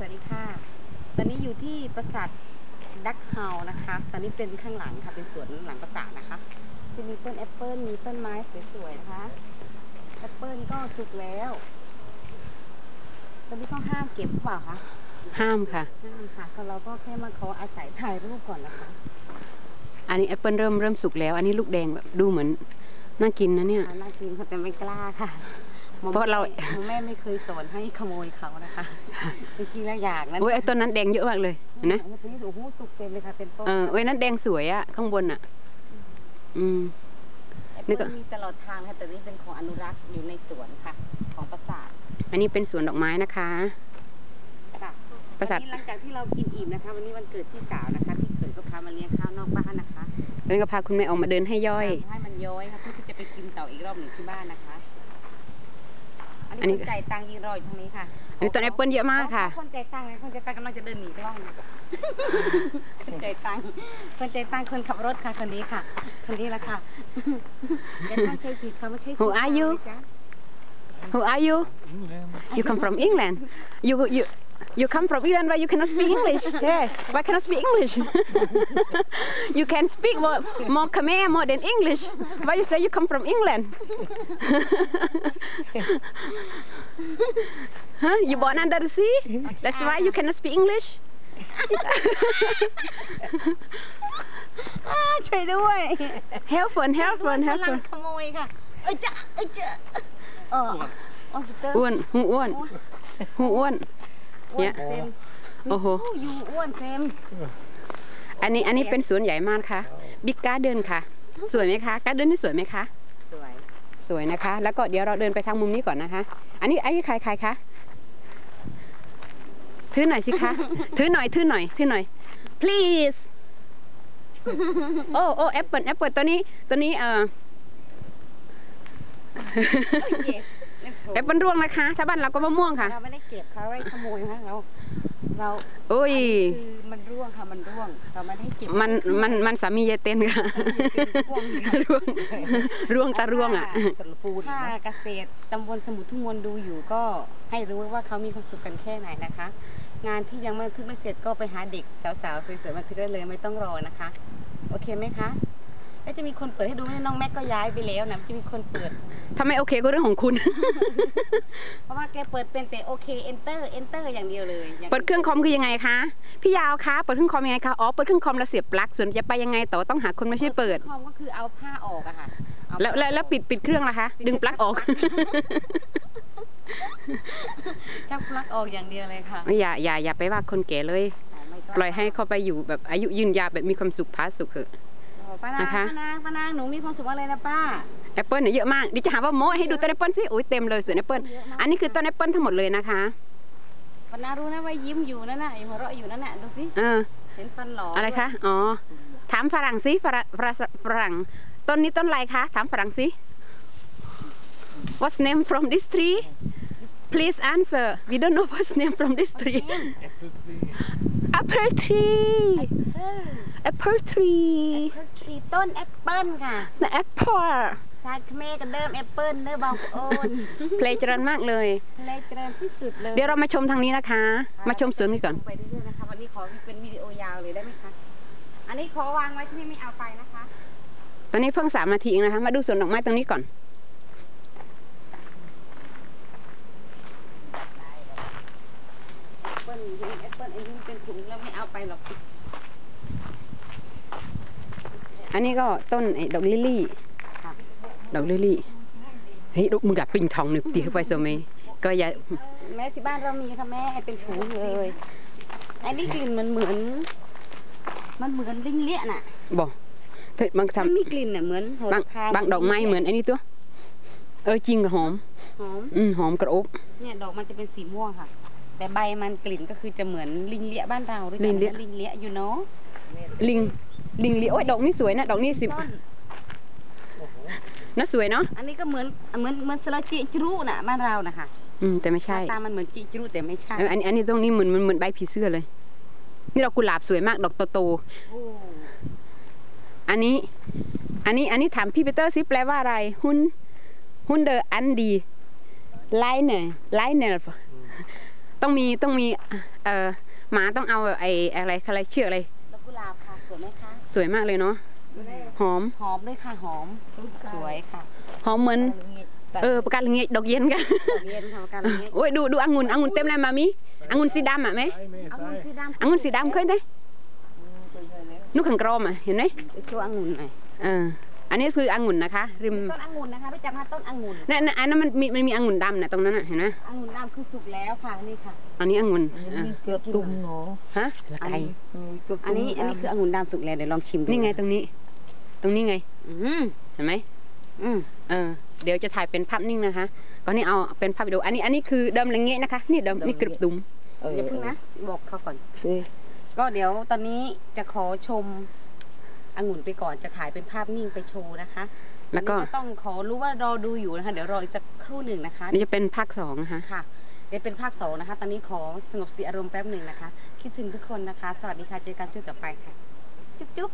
สวัสดีค่ะ ตอนนี้อยู่ที่ปราสาทดักเฮานะคะ ตอนนี้เป็นข้างหลังค่ะ เป็นสวนหลังปราสาทนะคะจะมีต้นแอปเปิลมีต้นไม้สวยๆนะคะ แอปเปิลก็สุกแล้ว ตอนนี้เขาห้ามเก็บหรือเปล่าคะ ห้ามค่ะ ห้ามค่ะเขาเราก็แค่มาขออาศัยถ่ายรูปก่อนนะคะ อันนี้แอปเปิลเริ่มเริ่มสุกแล้ว อันนี้ลูกแดงแบบดูเหมือนน่ากินนะเนี่ยอ่าน่ากินค่ะแต่ไม่กล้าค่ะหมอ เพราะเราแม่หมอแม่ไม่เคยสอนให้ขโมยเขานะคะจริงๆแล้วอยากนะโอ้ยไอ้ต้นนั้นแดงเยอะมากเลยเห็นไหมอันนี้โอ้โหสุกเต็มเลยค่ะเต็มต้นเออเอ้ยนั้นแดงสวยอะข้างบนอะอืมแอปนึเปิกลว่ามีตลอดทางค่ะแต่นี่เป็นของอนุรักษ์อยู่ในสวนค่ะ ของปราสาทอันนี้เป็นสวนดอกไม้นะคะค่ะปราสาทวันนี้หลังจากที่เรากินอิ่มนะคะ วันนี้วันเกิดพี่สาวนะคะพี่เขยก็พามาเลี้ยงข้าวนอกบ้านนะคะตอนนี้ก็พาคุณแม่ออกมาเดินให้ย่อยให้มันย้อยค่ะเพื่อที่จะไปกินต่ออีกรอบหนึ่งที่บ้านนะคะ อันอันนี้นี้คนจ่ายตังค์ยืนรออยู่ทางนี้ค่ะ อันนี้ต้นแอปเปิลเยอะมากค่ะ คนจ่ายตังค์นะคนจ่ายตังค์กำลังจะเดินหนีกล้องนะคนจ่ายตังค์คนจ่ายตังค์คนขับรถค่ะคนนี้ค่ะ คนนี้แหละค่ะอย่าเข้าใจผิดค่ะไม่ใช่ Who are you? จ๊ะ Who are you You come from England You you You come from England where you cannot speak English Yeah why cannot speak English You can speak more more Khmer more than English Why you say you come from England Huh? You born under the sea? That's why you cannot speak English? อ้าช่วยด้วย Help one, help ด้วย one, ฝ help รั่ง one. ขโมยค่ะ เอ้ยจ้ะเอ้ยจ้ะเออโอ้ยเตอร์ อ้วนหูอ้วนหูอ้วน อ้วนเซมโอ้โหอยู่อ้วนเซมอันนี้อันนี้เป็นสวนใหญ่มากค่ะ บิ๊กการ์เดนค่ะ สวยไหมคะ การ์เดนนี่สวยไหมคะสวยสวยนะคะ แล้วก็เดี๋ยวเราเดินไปทางมุมนี้ก่อนนะคะ อันนี้อันนี้ใครใครคะถือหน่อยสิคะถือหน่อยถือหน่อยถือหน่อย please โอ้โอ้แอปเปิลแอปเปิลตัวนี้ตัวนี้เอ่อ yes แอปเปิลร่วงนะคะ ถ้าบ้านเราก็มะม่วงค่ะ เราไม่ได้เก็บเขาไว้ขโมยนะเรา เราโอ้ย คือมันร่วงค่ะมันร่วง เราไม่ได้เก็บมันมันมันสามียายเต้นค่ะร่วงค่ะร่วงร่วงตาร่วงอะสรปูนถ้าเกษตรตำบลสมุทรทุ่งมนดูอยู่ก็ให้รู้ว่าเขามีความสุขกันแค่ไหนนะคะ งานที่ยังไม่ทึกไม่เสร็จก็ไปหาเด็กสาวๆสวยๆมาทึกได้เลยไม่ต้องรอนะคะ โอเคไหมคะ แล้วจะมีคนเปิดให้ดูไหมน้องแม็กก็ย้ายไปแล้วนะจะมีคนเปิด ถ้าไม่โอเคก็เรื่องของคุณ เพราะว่าแกเปิดเป็นแต่โอเค enter enter อย่างเดียวเลยย่างเปิดเครื่องคอมคือยังไงคะพี่ยาวคะเปิดเครื่องคอมยังไงคะอ๋อเปิดเครื่องคอมแล้วเสียบปลั๊กส่วนจะไปยังไงต่อต้องหาคนไม่ใช่เปิดคอมก็คือเอาผ้าออกอะค่ะเอาแล้วแล้วแล้วปิดปิดเครื่องล่ะคะ ดึงปลั๊กออก ชักปลั๊กออกอย่างเดียวเลยค่ะอย่าอย่าอย่าไปว่าคนแก่เลย ไม่ต้งปล่อยให้เขาไปอยู่แบบอายุยืนยาวแบบมีความสุขพาสุขเถอะโอ้ ป้านางนะคะ ป้านางป้านางหนูมีความสุขมากเลยนะป้า แอปเปิลเนี่ยเยอะมากดิจะหาว่าโม้ให้ดูต้นแอปเปิลสิโอ้ยเต็มเลยสวนแอปเปิลเยอะมากอันนี้คือต้นแอปเปิลทั้งหมดเลยนะคะป้านางรู้นะว่ายิ้มอยู่นั่นน่ะหัวเราะอยู่นั่นน่ะดูสิเออเห็นฟันหลออะไรด้วยคะอ๋อถามฝรั่งสิฝรั่งฝรั่งฝรั่งต้นนี้ต้นอะไรคะถามฝรั่งสิ What's name from this tree Please answer We don't know what's name from this tree Apple tree Apple tree แอปเปิลทรีต้นแอปเปิลค่ะ The apple ชาติเขมรกันเดิมแอปเปิลเด้อบางโอนเพลงเจริญมากเลยเลยเจริญที่สุดเลยเดี๋ยวเรามาชมทางนี้นะคะ มาชมสวนนี้ก่อนไปเรื่อยๆนะคะวันนี้ขอเป็นวิดีโอยาวเลยได้ไหมคะอันนี้ขอวางไว้ที่นี่ไม่เอาไปนะคะ ตอนนี้เพิ่งสามนาทีเองนะคะ มาดูสวนดอกไม้ตรงนี้ก่อนแอปเปิลเห็นแอปเปิลอันนี้เป็นถุงแล้วไม่เอาไปหรอก อันนี้ก็ต้นไอ้ดอกลิลลี่ค่ะดอกลิลลี่เฮ้ยดอกมึงกับปิงทองหนึบตีเข้าไปโซเมก็อย่าแม่ที่บ้านเรามีค่ะแม่เป็นถุงเลยไอ้นี่กลิ่นมันเหมือน มันเหมือนลิ้นเลี้ยน่ะบอกเธอบางมันทำมีกลิ่นน่ะเหมือนโหบางระพาบางดอกไม้เหมือนไอ้นี่ตัวเออจริงหอมหอมอืมหอมกระอบเนี่ยดอกมันจะเป็นสีม่วงค่ะ แต่ใบมันกลิ่นก็คือจะเหมือนลิงเลี้ยบ้านเราด้วยกันนะลิงเลี้ยอยู่เนาะลิง ลิงลิโอ้ยดอกนี้สวยนะดอกนี้สิบซ่อนน่าสวยเนาะอันนี้ก็เหมือนเหมือนเหมือนสลาจิจรูน่ะบ้านเรานะคะอืมแต่ไม่หใช่น้าตามันเหมือนจิจรูแต่ไม่ใช่เอออันอันนี้ตรงนี้เหมือนเหมือนเหมือนใบผีเสื้อเลย นี่ดอกกุหลาบสวยมาก ดอกโตโอ้ๆอันนี้ อันนี้อันนี้ถามพี่ปีเตอร์ซิแปลว่าอะไร หุนหุนเดออันดีไลเนอร์ไลเนอร์ต้องมีต้องมีเอ่อหมาต้องเอาไอ้อะไรอะไรเชือกอะไร สวยไหมคะ สวยมากเลยเนาะหอม หอมด้วยค่ะหอม สวยค่ะ หอมเหมือน เออประกาศเงี้ยดอกเย็นกันดอกเย็นค่ะประการนี้โอ้ยดูดูองุ่นองุ่นเต็มเลยมามีองุ่นสีดำอะไหมองุ่นสีดำองุ่นสีดำเคยไหมนุกขังกรอมอะเห็นไหมไปโชว์องุ่นหน่อยเออ อันนี้คือองุ่นนะคะ ริมต้นองุ่นนะคะรู้จักไหมต้นองุ่นนั่นนั่นอันนั้นมันมีมันมีองุ่นดำน่ะตรงนั้นน่ะเห็นไหมองุ่นดำคือสุกแล้วค่ะนี่ค่ะ อันนี้องุ่นอะเกือบตุ่มเนาะฮะละไก่อันนี้อันนี้คือองุ่นดำสุกแล้วเดี๋ยวลองชิมดูนี่ไงตรงนี้ ตรงนี้ไงอืมเห็นไหมอืมเออเดี๋ยวจะถ่ายเป็นภาพนิ่งนะคะก็นี่เอาเป็นภาพวิดีโออันนี้อันนี้คือเดิมละเงี้ยนะคะ นี่เดิมนี่กรึบตุ้มอย่าเพิ่งนะบอกเขาก่อนสิก็เดี๋ยวตอนนี้จะขอชม องุ่นไปก่อนจะถ่ายเป็นภาพนิ่งไปโชว์นะคะแล้วก็ต้องขอรู้ว่ารอดูอยู่นะคะ เดี๋ยวรออีกสักครู่หนึ่งนะคะ นี่จะเป็นภาคสองนะคะค่ะเดี๋ยวเป็นภาคสองนะคะ ตอนนี้ขอสงบสติอารมณ์แป๊บหนึ่งนะคะ คิดถึงทุกคนนะคะ สวัสดีค่ะ เจอกันช่วงต่อไปค่ะ จุ๊บจุ๊บ